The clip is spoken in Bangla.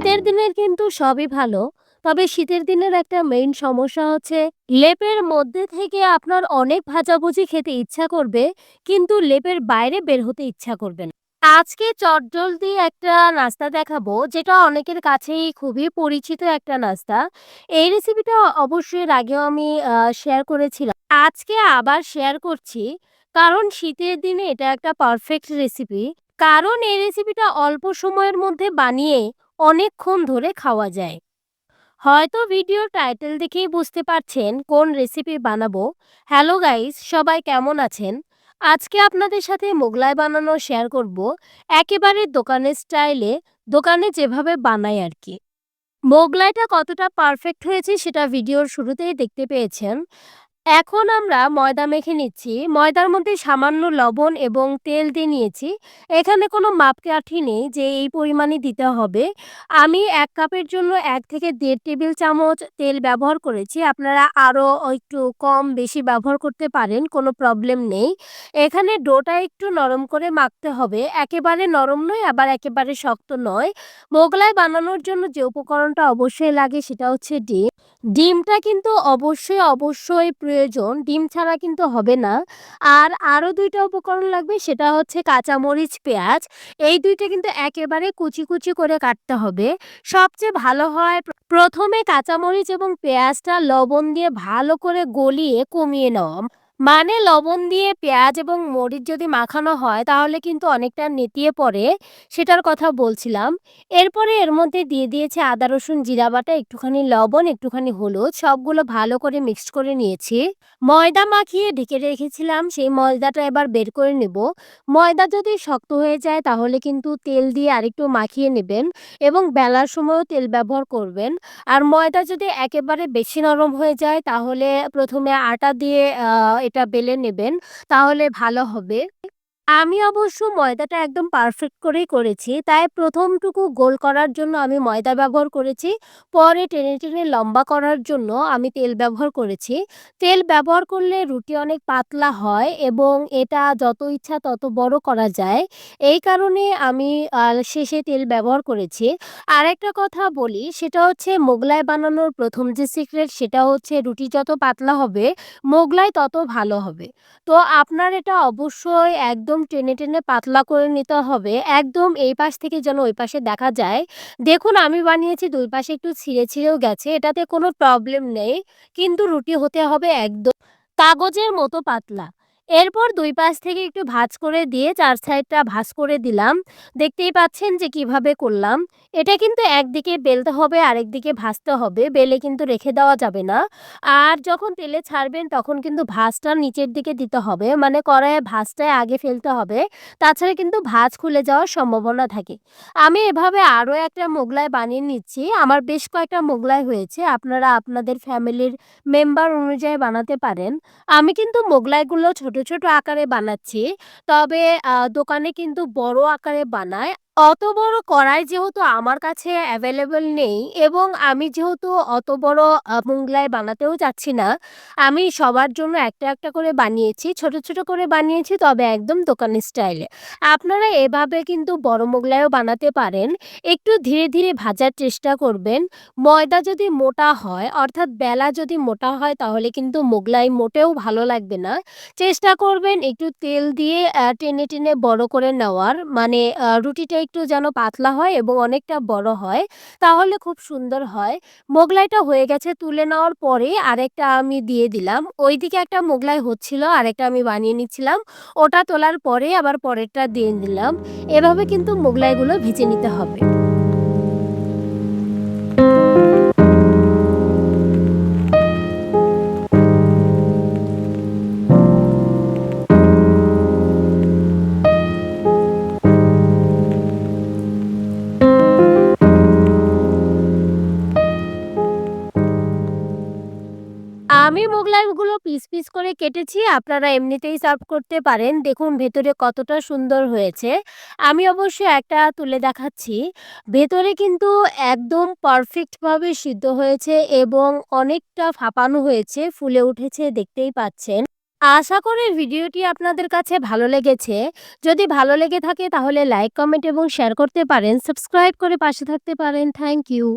শীতের দিনের কিন্তু সবই ভালো। তবে শীতের দিনের একটা মেইন সমস্যা হচ্ছে লেপের মধ্যে থেকে আপনার অনেক ভাজাভুজি খেতে ইচ্ছা করবে, কিন্তু লেপের বাইরে বের হতে ইচ্ছা করবে না। আজকে চটজলদি একটা নাস্তা দেখাবো যেটা অনেকের কাছেই খুবই পরিচিত একটা নাস্তা। এই রেসিপিটা অবশ্যই আগেও আমি শেয়ার করেছিলাম। আজকে আবার শেয়ার করছি কারণ শীতের দিনে এটা একটা পারফেক্ট রেসিপি। কারণ এই রেসিপিটা অল্প সময়ের মধ্যে বানিয়ে অনেকক্ষণ ধরে খাওয়া যায়। হয়তো ভিডিওর টাইটেল দেখেই বুঝতে পারছেন কোন রেসিপি বানাবো। হ্যালো গাইস, সবাই কেমন আছেন? আজকে আপনাদের সাথে মোগলাই বানানো শেয়ার করব। একেবারে দোকানের স্টাইলে, দোকানে যেভাবে বানাই আর কি। মোগলাইটা কতটা পারফেক্ট হয়েছে সেটা ভিডিওর শুরুতেই দেখতে পেয়েছেন। এখন আমরা ময়দা মেখে নিচ্ছি। ময়দার মধ্যে সামান্য লবণ এবং তেল দিয়ে নিয়েছি। এখানে কোনো মাপকাঠি নেই যে এই পরিমাণে দিতে হবে। আমি এক কাপের জন্য এক থেকে দেড় টেবিল চামচ তেল ব্যবহার করেছি। আপনারা আরও একটু কম বেশি ব্যবহার করতে পারেন, কোনো প্রবলেম নেই। এখানে ডোটা একটু নরম করে মাখতে হবে। একেবারে নরম নয় আবার একেবারে শক্ত নয়। মোগলাই বানানোর জন্য যে উপকরণটা অবশ্যই লাগে সেটা হচ্ছে ডিম। ডিমটা কিন্তু অবশ্যই, অবশ্যই প্রয়োজন। ডিম ছাড়া কিন্তু হবে না। আর আরও দুইটা উপকরণ লাগবে সেটা হচ্ছে কাঁচামরিচ, পেঁয়াজ। এই দুইটা কিন্তু একেবারে কুচি, কুচি করে কাটতে হবে। সবচেয়ে ভালো হয় প্রথমে কাঁচামরিচ এবং পেঁয়াজটা লবণ দিয়ে ভালো করে গলিয়ে কমিয়ে নেওয়া। মানে লবণ দিয়ে পেঁয়াজ এবং মরিচ যদি মাখানো হয় তাহলে কিন্তু অনেকটা নেতিয়ে পড়ে, সেটার কথা বলছিলাম। এরপরে এর মধ্যে দিয়ে দিয়েছি আদা, রসুন, জিরা বাটা, একটুখানি লবণ, একটুখানি হলুদ সবগুলো ভালো করে মিক্সড করে নিয়েছি। ময়দা মাখিয়ে ঢেকে রেখেছিলাম সেই ময়দাটা এবার বের করে নেব। ময়দা যদি শক্ত হয়ে যায় তাহলে কিন্তু তেল দিয়ে আরেকটু মাখিয়ে নেবেন এবং বেলার সময়ও তেল ব্যবহার করবেন। আর ময়দা যদি একেবারে বেশি নরম হয়ে যায় তাহলে প্রথমে আটা দিয়ে এটা বেলে নেবেন তাহলে ভালো হবে। আমি অবশ্য ময়দাটা একদম পারফেক্ট করেই করেছি। তাই প্রথমটুকু গোল করার জন্য আমি ময়দা ব্যবহার করেছি। পরে টেনে, টেনে লম্বা করার জন্য আমি তেল ব্যবহার করেছি। তেল ব্যবহার করলে রুটি অনেক পাতলা হয় এবং এটা যত ইচ্ছা তত বড় করা যায়। এই কারণে আমি শেষে তেল ব্যবহার করেছি। আরেকটা কথা বলি সেটা হচ্ছে মোগলাই বানানোর প্রথম যে সিক্রেট সেটা হচ্ছে রুটি যত পাতলা হবে মোগলাই তত ভালো হবে। তো আপনার এটা অবশ্যই একদম টেনে, টেনে পাতলা করে নিতে হবে। একদম এই পাশ থেকে যেন ওই পাশে দেখা যায়। দেখুন আমি বানিয়েছি দুই পাশে একটু ছিঁড়ে, ছিঁড়েও গেছে। এটাতে কোনো প্রবলেম নেই। কিন্তু রুটি হতে হবে একদম কাগজের মতো পাতলা। এরপর দুই পাশ থেকে একটু ভাজ করে দিয়ে চার সাইডটা ভাজ করে দিলাম। দেখতেই পাচ্ছেন যে কীভাবে করলাম। এটা কিন্তু একদিকে বেলতে হবে আরেকদিকে ভাজতে হবে। বেলে কিন্তু রেখে দেওয়া যাবে না। আর যখন তেলে ছাড়বেন তখন কিন্তু ভাজটা নিচের দিকে দিতে হবে। মানে কড়াইয়ে ভাজটায় আগে ফেলতে হবে। তাছাড়া কিন্তু ভাঁজ খুলে যাওয়ার সম্ভাবনা থাকে। আমি এভাবে আরও একটা মোগলাই বানিয়ে নিচ্ছি। আমার বেশ কয়েকটা মোগলাই হয়েছে। আপনারা আপনাদের ফ্যামিলির মেম্বার অনুযায়ী বানাতে পারেন। আমি কিন্তু মোগলাইগুলো ছোট, ছোট আকারে বানাচ্ছি। তবে দোকানে কিন্তু বড় আকারে বানায়। অত বড় কড়াই যেহেতু আমার কাছে অ্যাভেলেবল নেই এবং আমি যেহেতু অত বড় মোগলাই বানাতেও চাচ্ছি না, আমি সবার জন্য একটা, একটা করে বানিয়েছি। ছোট, ছোট করে বানিয়েছি তবে একদম দোকানের স্টাইলে। আপনারা এভাবে কিন্তু বড় মোগলাইও বানাতে পারেন। একটু ধীরে, ধীরে ভাজার চেষ্টা করবেন। ময়দা যদি মোটা হয় অর্থাৎ বেলা যদি মোটা হয় তাহলে কিন্তু মোগলাই মোটেও ভালো লাগবে না। চেষ্টা করবেন একটু তেল দিয়ে টেনে, টেনে বড় করে নেওয়ার। মানে রুটিটা একটু যেন পাতলা হয় এবং অনেকটা বড় হয়। তাহলে খুব সুন্দর হয়। মোগলাইটা হয়ে গেছে তুলে নেওয়ার পরে আরেকটা আমি দিয়ে দিলাম। ওইদিকে একটা মোগলাই হচ্ছিল, আরেকটা আমি বানিয়ে নিচ্ছিলাম। ওটা তোলার পরে আবার পরেরটা দিয়ে দিলাম। এভাবে কিন্তু মোগলাইগুলো ভিজে নিতে হবে। আমি মোগলাইগুলো পিস, পিস করে কেটেছি। আপনারা এমনিতেই সার্ভ করতে পারেন। দেখুন ভেতরে কতটা সুন্দর হয়েছে। আমি অবশ্য একটা তুলে দেখাচ্ছি। ভেতরে কিন্তু একদম পারফেক্টভাবে সিদ্ধ হয়েছে এবং অনেকটা ফাঁপানো হয়েছে, ফুলে উঠেছে দেখতেই পাচ্ছেন। আশা করি ভিডিওটি আপনাদের কাছে ভালো লেগেছে। যদি ভালো লেগে থাকে তাহলে লাইক, কমেন্ট এবং শেয়ার করতে পারেন। সাবস্ক্রাইব করে পাশে থাকতে পারেন। Thank you.